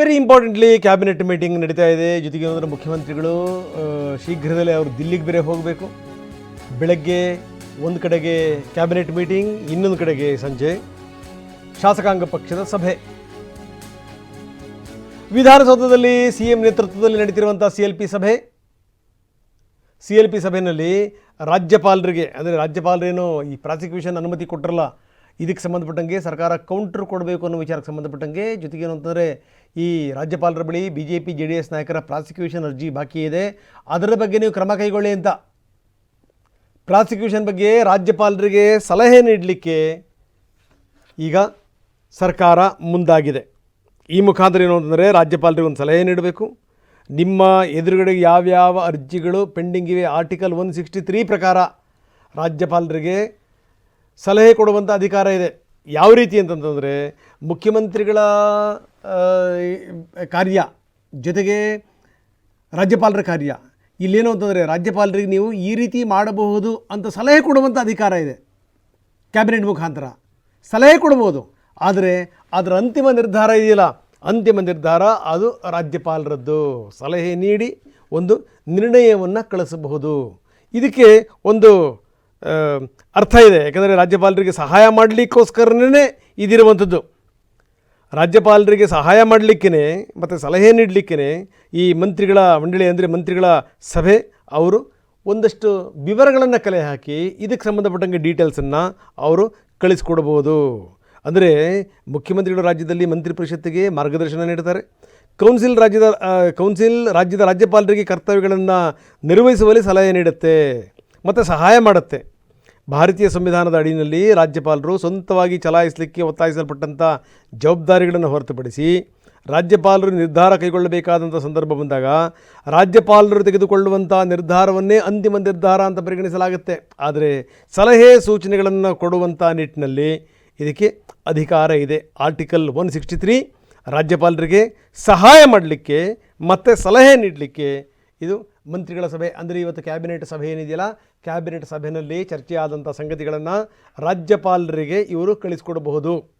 Very importantly cabinet meeting ನಡೀತಾ ಇದೆ. ಜೊತೆಗೆ ಅಂದರೆ ಮುಖ್ಯಮಂತ್ರಿಗಳು ಶೀಘ್ರದಲ್ಲೇ ಅವರು ದಿಲ್ಲಿಗೆ ಬೇರೆ ಹೋಗಬೇಕು. ಬೆಳಗ್ಗೆ ಒಂದು ಕಡೆಗೆ ಕ್ಯಾಬಿನೆಟ್ ಮೀಟಿಂಗ್ ಇನ್ನೊಂದು ಕಡೆಗೆ ಸಂಜೆ. ಶಾಸಕಾಂಗ ಪಕ್ಷದ ಸಭೆ. ವಿಧಾನಸೌಧದಲ್ಲಿ ಸಿ ಎಂ ನೇತೃತ್ವದಲ್ಲಿ ನಡೀತಿರುವಂಥ ಸಿ ಎಲ್ ಪಿ ಸಭೆ. ಸಿ ಎಲ್ ಪಿ ಸಭೆಯಲ್ಲಿ ರಾಜ್ಯಪಾಲರಿಗೆ, ಅಂದರೆ ರಾಜ್ಯಪಾಲರೇನು ಈ ಪ್ರಾಸಿಕ್ಯೂಷನ್ ಅನುಮತಿ ಕೊಟ್ಟರಲ್ಲ ಇದಕ್ಕೆ ಸಂಬಂಧಪಟ್ಟಂಗೆ ಸರ್ಕಾರ ಕೌಂಟರ್ ಕೊಡಬೇಕು ಅನ್ನೋ ವಿಚಾರಕ್ಕೆ ಸಂಬಂಧಪಟ್ಟಂಗೆ ಜೊತೆಗೆ ಏನು ಅಂತಂದರೆ ಈ ರಾಜ್ಯಪಾಲರ ಬಳಿ B J P J D S ನಾಯಕರ ಪ್ರಾಸಿಕ್ಯೂಷನ್ ಅರ್ಜಿ ಬಾಕಿ ಇದೆ. ಅದರ ಬಗ್ಗೆ ನೀವು ಕ್ರಮ ಕೈಗೊಳ್ಳಿ ಅಂತ. ಪ್ರಾಸಿಕ್ಯೂಷನ್ ಬಗ್ಗೆ ರಾಜ್ಯಪಾಲರಿಗೆ ಸಲಹೆ ನೀಡಲಿಕ್ಕೆ ಈಗ ಸರ್ಕಾರ ಮುಂದಾಗಿದೆ. ಈ ಮುಖಾಂತರ ಏನು ಅಂತಂದರೆ ರಾಜ್ಯಪಾಲರಿಗೆ ಒಂದು ಸಲಹೆ ನೀಡಬೇಕು. ನಿಮ್ಮ ಎದುರುಗಡೆಗೆ ಯಾವ್ಯಾವ ಅರ್ಜಿಗಳು ಪೆಂಡಿಂಗ್ ಇವೆ ಆರ್ಟಿಕಲ್ ಒನ್ ಸಿಕ್ಸ್ಟಿ ತ್ರೀ ಪ್ರಕಾರ ರಾಜ್ಯಪಾಲರಿಗೆ ಸಲಹೆ ಕೊಡುವಂಥ ಅಧಿಕಾರ ಇದೆ. ಯಾವ ರೀತಿ ಅಂತಂತಂದರೆ ಮುಖ್ಯಮಂತ್ರಿಗಳ ಕಾರ್ಯ ಜೊತೆಗೆ ರಾಜ್ಯಪಾಲರ ಕಾರ್ಯ. ಇಲ್ಲೇನು ಅಂತಂದರೆ ರಾಜ್ಯಪಾಲರಿಗೆ ನೀವು ಈ ರೀತಿ ಮಾಡಬಹುದು ಅಂತ ಸಲಹೆ ಕೊಡುವಂಥ ಅಧಿಕಾರ ಇದೆ ಕ್ಯಾಬಿನೆಟ್ ಮುಖಾಂತರ. ಸಲಹೆ ಕೊಡ್ಬೋದು, ಆದರೆ ಅದರ ಅಂತಿಮ ನಿರ್ಧಾರ ಇದೆಯಲ್ಲ? ಅಂತಿಮ ನಿರ್ಧಾರ ಅದು ರಾಜ್ಯಪಾಲರದ್ದು. ಸಲಹೆ ನೀಡಿ ಒಂದು ನಿರ್ಣಯವನ್ನು ಕಳಿಸಬಹುದು. ಇದಕ್ಕೆ ಒಂದು ಅರ್ಥ ಇದೆ. ಯಾಕಂದರೆ ರಾಜ್ಯಪಾಲರಿಗೆ ಸಹಾಯ ಮಾಡಲಿಕ್ಕೋಸ್ಕರನೇ ಇದಿರುವಂಥದ್ದು. ರಾಜ್ಯಪಾಲರಿಗೆ ಸಹಾಯ ಮಾಡಲಿಕ್ಕೇ ಮತ್ತು ಸಲಹೆ ನೀಡಲಿಕ್ಕೇ ಈ ಮಂತ್ರಿಗಳ ಮಂಡಳಿ ಅಂದರೆ ಮಂತ್ರಿಗಳ ಸಭೆ, ಅವರು ಒಂದಷ್ಟು ವಿವರಗಳನ್ನು ಕಲೆ ಹಾಕಿ ಇದಕ್ಕೆ ಸಂಬಂಧಪಟ್ಟಂಗೆ ಡೀಟೇಲ್ಸನ್ನು ಅವರು ಕಳಿಸ್ಕೊಡ್ಬೋದು. ಅಂದರೆ ಮುಖ್ಯಮಂತ್ರಿಗಳು ರಾಜ್ಯದಲ್ಲಿ ಮಂತ್ರಿ ಪರಿಷತ್ತಿಗೆ ಮಾರ್ಗದರ್ಶನ ನೀಡ್ತಾರೆ. ಕೌನ್ಸಿಲ್ ರಾಜ್ಯದ ಕೌನ್ಸಿಲ್ ರಾಜ್ಯದ ರಾಜ್ಯಪಾಲರಿಗೆ ಕರ್ತವ್ಯಗಳನ್ನು ನಿರ್ವಹಿಸುವಲ್ಲಿ ಸಲಹೆ ನೀಡುತ್ತೆ, ಮತ್ತು ಸಹಾಯ ಮಾಡುತ್ತೆ. ಭಾರತೀಯ ಸಂವಿಧಾನದ ಅಡಿಯಲ್ಲಿ ರಾಜ್ಯಪಾಲರು ಸ್ವಂತವಾಗಿ ಚಲಾಯಿಸಲಿಕ್ಕೆ ಒತ್ತಾಯಿಸಲ್ಪಟ್ಟಂಥ ಜವಾಬ್ದಾರಿಗಳನ್ನು ಹೊರತುಪಡಿಸಿ ರಾಜ್ಯಪಾಲರು ನಿರ್ಧಾರ ಕೈಗೊಳ್ಳಬೇಕಾದಂಥ ಸಂದರ್ಭ ಬಂದಾಗ ರಾಜ್ಯಪಾಲರು ತೆಗೆದುಕೊಳ್ಳುವಂಥ ನಿರ್ಧಾರವನ್ನೇ ಅಂತಿಮ ನಿರ್ಧಾರ ಅಂತ ಪರಿಗಣಿಸಲಾಗುತ್ತೆ. ಆದರೆ ಸಲಹೆ ಸೂಚನೆಗಳನ್ನು ಕೊಡುವಂಥ ನಿಟ್ಟಿನಲ್ಲಿ ಇದಕ್ಕೆ ಅಧಿಕಾರ ಇದೆ. ಆರ್ಟಿಕಲ್ ಒನ್ ಸಿಕ್ಸ್ಟಿ ತ್ರೀ ರಾಜ್ಯಪಾಲರಿಗೆ ಸಹಾಯ ಮಾಡಲಿಕ್ಕೆ ಮತ್ತು ಸಲಹೆ ನೀಡಲಿಕ್ಕೆ ಇದು ಮಂತ್ರಿಗಳ ಸಭೆ. ಅಂದರೆ ಇವತ್ತು ಕ್ಯಾಬಿನೆಟ್ ಸಭೆ ಏನಿದೆಯಲ್ಲ ಕ್ಯಾಬಿನೆಟ್ ಸಭೆಯಲ್ಲಿ ಚರ್ಚೆಯಾದಂಥ ಸಂಗತಿಗಳನ್ನು ರಾಜ್ಯಪಾಲರಿಗೆ ಇವರು ಕಳಿಸ್ಕೊಡಬಹುದು.